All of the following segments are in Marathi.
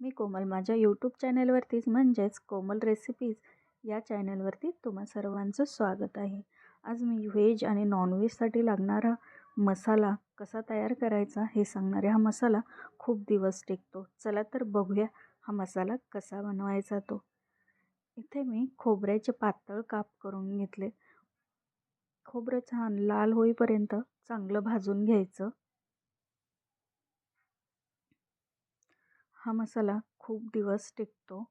मी कोमल. माझ्या यूट्यूब चॅनलवरतीच म्हणजेच कोमल रेसिपीज या चॅनलवरती तुम्हा सर्वांचं स्वागत आहे. आज मी व्हेज आणि नॉनव्हेजसाठी लागणारा मसाला कसा तयार करायचा हे सांगणारे हा मसाला खूप दिवस टिकतो. चला तर बघूया हा मसाला कसा बनवायचा तो. इथे मी खोबऱ्याचे पातळ काप करून घेतले. खोबरं छान लाल होईपर्यंत चांगलं भाजून घ्यायचं. हा मसाला खूप दिवस टिकतो.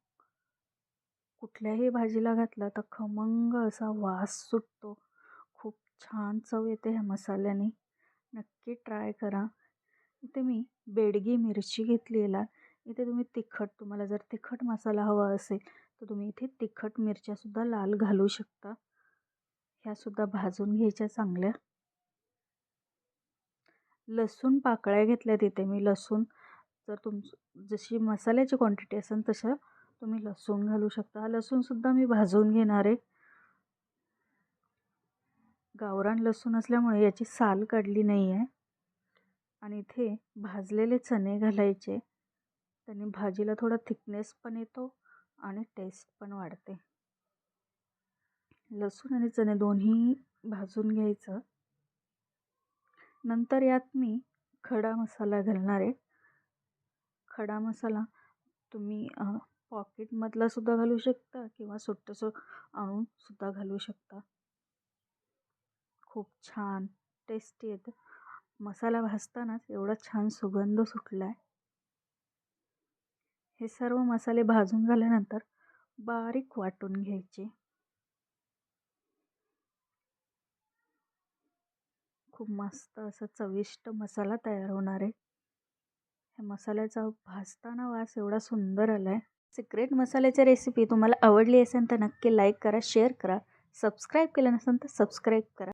कुठल्याही भाजीला घातला तर खमंग असा वास सुटतो. खूप छान चव येते ह्या मसाल्याने. नक्की ट्राय करा. इथे मी बेडगी मिरची घेतलेला इथे तुम्ही तिखट तुम्हाला जर तिखट मसाला हवा असेल तर तुम्ही इथे तिखट मिरच्यासुद्धा लाल घालू शकता. ह्यासुद्धा भाजून घ्यायच्या चांगल्या. लसूण पाकळ्या घेतल्या तिथे मी लसूण. जर तुम जशी मसाल्याची क्वांटिटी असेल तशा तुम्ही लसूण घालू शकता. हा लसूणसुद्धा मी भाजून घेणार आहे. गावरान लसूण असल्यामुळे याची साल काढली नाही आहे. आणि इथे भाजलेले चणे घालायचे. त्याने भाजीला थोडा थिकनेस पण येतो आणि टेस्ट पण वाढते. लसूण आणि चणे दोन्ही भाजून घ्यायचं. नंतर यात मी खडा मसाला घालणार आहे. खडा मसाला तुम्ही पॉकेटमधला सुद्धा घालू शकता किंवा सुट्टंसं आणून सुद्धा घालू शकता. खूप छान टेस्टी येतं मसाला भाजतानाच एवढा छान सुगंध सुटला आहे हे सर्व मसाले भाजून झाल्यानंतर बारीक वाटून घ्यायचे. खूप मस्त असा चविष्ट मसाला तयार होणार आहे. ह्या मसाल्याचा भाजताना वास एवढा सुंदर आला आहे सिक्रेट मसाल्याची रेसिपी तुम्हाला आवडली असेल तर नक्की लाईक करा शेअर करा सबस्क्राईब केलं नसेल तर सबस्क्राईब करा.